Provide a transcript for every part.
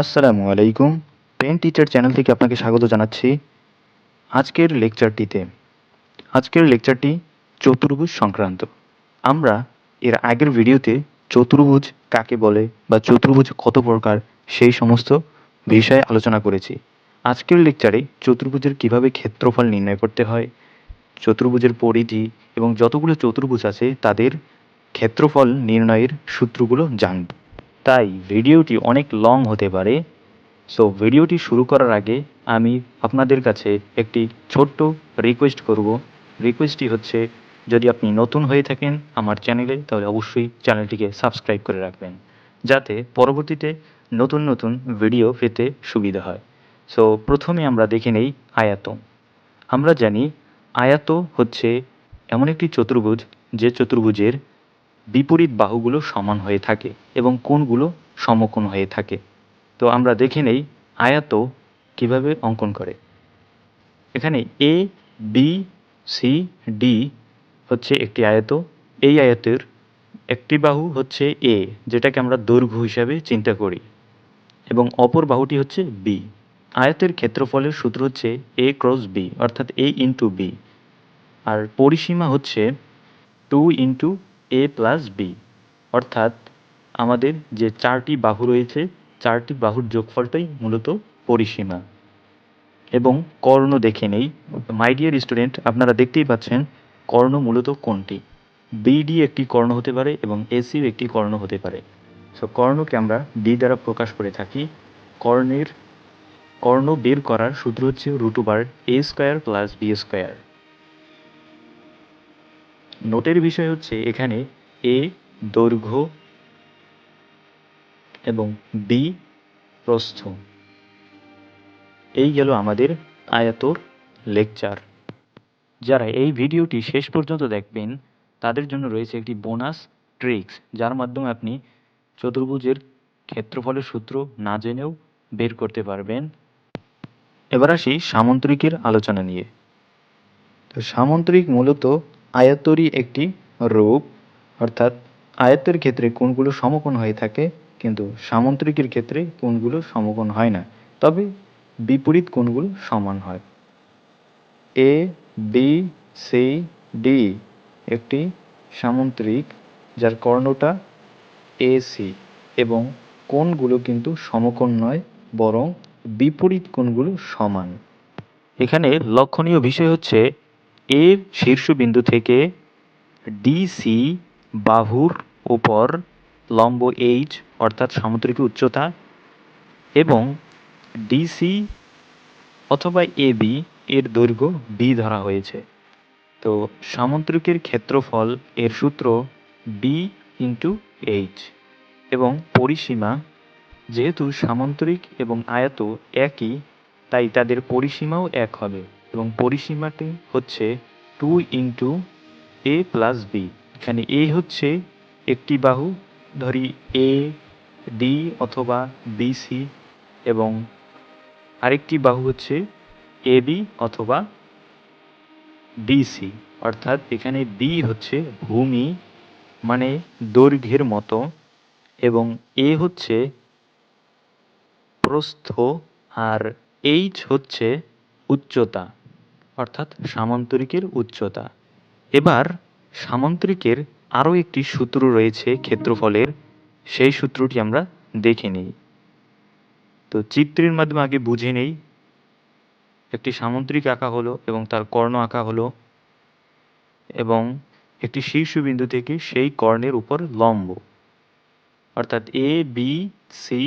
আসসালামু আলাইকুম। Pen teacher channel থেকে আপনাকে স্বাগত জানাচ্ছি আজকের লেকচারটিতে আজকের লেকচারটি চতুর্ভুজ সংক্রান্ত। আমরা এর আগের ভিডিওতে চতুর্ভুজ কাকে বলে বা চতুর্ভুজ কত প্রকার সেই সমস্ত বিষয়ে আলোচনা করেছি। আজকের লেকচারে চতুর্ভুজের কীভাবে ক্ষেত্রফল নির্ণয় করতে হয়, চতুর্ভুজের পরিধি এবং যতগুলো চতুর্ভুজ আছে তাদের ক্ষেত্রফল নির্ণয়ের সূত্রগুলো জানব। তাই ভিডিওটি অনেক লং হতে পারে। সো ভিডিওটি শুরু করার আগে আমি আপনাদের কাছে একটি ছোট্ট রিকোয়েস্ট করব। রিকোয়েস্টটি হচ্ছে, যদি আপনি নতুন হয়ে থাকেন আমার চ্যানেলে তাহলে অবশ্যই চ্যানেলটিকে সাবস্ক্রাইব করে রাখবেন। যাতে পরবর্তীতে নতুন নতুন ভিডিও পেতে সুবিধা হয়। সো প্রথমে আমরা দেখে নেই আয়াত। আমরা জানি, আয়াত হচ্ছে এমন একটি চতুর্ভুজ, যে চতুর্ভুজের বিপরীত বাহুগুলো সমান হয়ে থাকে এবং কোণগুলো সমকোণ হয়ে থাকে। তো আমরা দেখে নেই আয়াত কীভাবে অঙ্কন করে। এখানে এ বি সি ডি হচ্ছে একটি আয়ত। এই আয়তের একটি বাহু হচ্ছে এ যেটাকে আমরা দৈর্ঘ্য হিসাবে চিন্তা করি। এবং অপর বাহুটি হচ্ছে বি আয়তের ক্ষেত্রফলের সূত্র হচ্ছে এ ক্রস বি অর্থাৎ এ ইন্টু বি আর পরিসীমা হচ্ছে two into A plus B অর্থাৎ আমাদের যে চারটি বাহু রয়েছে, চারটি বাহুর যোগফলটাই মূলত পরিসীমা। এবং কর্ণ দেখে নেই। মাই ডিয়ার স্টুডেন্ট আপনারা দেখতেই পাচ্ছেন কর্ণ মূলত কোনটি? বিডি একটি কর্ণ হতে পারে এবং এসিও একটি কর্ণ হতে পারে। সো কর্ণকে আমরা ডি দ্বারা প্রকাশ করে থাকি। কর্ণের, কর্ণ বের করার সূত্র হচ্ছে root A square plus B square নোটের বিষয় হচ্ছে এখানে এ, দৈর্ঘ্য এবং বি, প্রস্থ। এই গেল আমাদের আয়াতর লেকচার। যারা এই ভিডিওটি শেষ পর্যন্ত দেখবেন, তাদের জন্য রয়েছে একটি বোনাস ট্রিক্স, যার মাধ্যমে আপনি চতুর্ভুজের ক্ষেত্রফলের সূত্র না জেনেও বের করতে পারবেন। এবার আসি সামন্ত্রিকের আলোচনা নিয়ে। তো সামন্ত্রিক মূলত আয়ত্তরই একটি রূপ, অর্থাৎ আয়ত্তের ক্ষেত্রে কোণগুলো সমকোণ হয়ে থাকে, কিন্তু সামন্ত্রিকের ক্ষেত্রে কোণগুলো সমকোণ হয় না। তবে বিপরীত কোণগুলো সমান হয়। এ বি সি ডি একটি সামন্ত্রিক, যার কর্ণটা এ সি এবং কোণগুলো কিন্তু সমকোণ নয়, বরং বিপরীত কোণগুলো সমান। এখানে লক্ষণীয় বিষয় হচ্ছে এর শীর্ষবিন্দু থেকে ডিসি বাহুর উপর লম্ব এইচ, অর্থাৎ সামুদ্রিক উচ্চতা, এবং ডিসি অথবা এ বি এর দৈর্ঘ্য বি ধরা হয়েছে। তো সামুদ্রিকের ক্ষেত্রফল এর সূত্র বি ইন্টু এইচ এবং পরিসীমা যেহেতু সামন্তরিক এবং আয়ত একই, তাই তাদের পরিসীমাও এক হবে। এবং পরিসীমাটি হচ্ছে two into A plus B এখানে এ হচ্ছে একটি বাহু, ধরি এ ডি অথবা বিসি এবং আরেকটি বাহু হচ্ছে এ বি অথবা ডিসি অর্থাৎ এখানে বি হচ্ছে ভূমি মানে দৈর্ঘ্যের মতো এবং এ হচ্ছে প্রস্থ আর এইচ হচ্ছে উচ্চতা। অর্থাৎ সামান্তরিকের উচ্চতা। এবার সামান্তরিকের আরও একটি সূত্র রয়েছে ক্ষেত্রফলের, সেই সূত্রটি আমরা দেখে নিই। তো চিত্রের মাধ্যমে আগে বুঝে নেই, একটি সামুদ্রিক আঁকা হলো এবং তার কর্ণ আঁকা হলো এবং একটি শীর্ষবিন্দু থেকে সেই কর্ণের উপর লম্ব। অর্থাৎ এ বি সি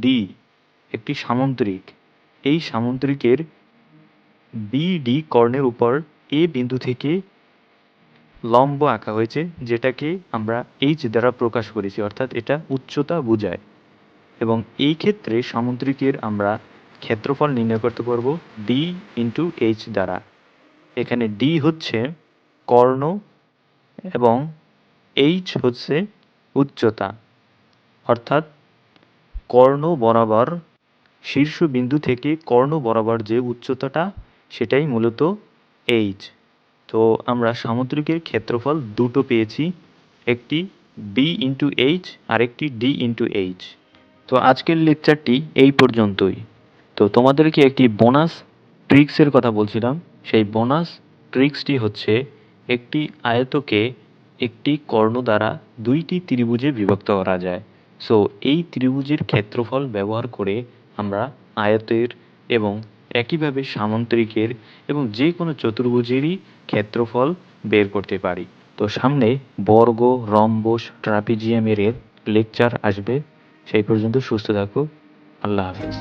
ডি একটি সামুদ্রিক এই সামুদ্রিকের বিডি কর্ণের উপর এ বিন্দু থেকে লম্ব আঁকা হয়েছে, যেটাকে আমরা এইচ দ্বারা প্রকাশ করেছি, অর্থাৎ এটা উচ্চতা বোঝায়। এবং এই ক্ষেত্রে সামুদ্রিকের আমরা ক্ষেত্রফল নির্ণয় করতে পারব ডি ইন্টু এইচ দ্বারা। এখানে ডি হচ্ছে কর্ণ এবং এইচ হচ্ছে উচ্চতা। অর্থাৎ কর্ণ বরাবর শীর্ষবিন্দু থেকে কর্ণ বরাবর যে উচ্চতাটা সেটাই মূলত এইচ তো আমরা সামুদ্রিকের ক্ষেত্রফল দুটো পেয়েছি, একটি বি ইন্টু এইচ আর একটি ডি ইন্টু এইচ তো আজকের লেকচারটি এই পর্যন্তই। তো তোমাদেরকে একটি বোনাস ট্রিক্সের কথা বলছিলাম। সেই বোনাস ট্রিক্সটি হচ্ছে একটি আয়তকে একটি কর্ণ দ্বারা দুইটি ত্রিভুজে বিভক্ত করা যায়। সো এই ত্রিভুজের ক্ষেত্রফল ব্যবহার করে আমরা আয়তের এবং একইভাবে সামান্তরিকের এবং যে কোনো চতুর্ভুজেরই ক্ষেত্রফল বের করতে পারি। তো সামনে বর্গ, রম্বস, ট্রাপিজিয়ামের লেকচার আসবে। সেই পর্যন্ত সুস্থ থাকো আল্লাহ হাফেজ।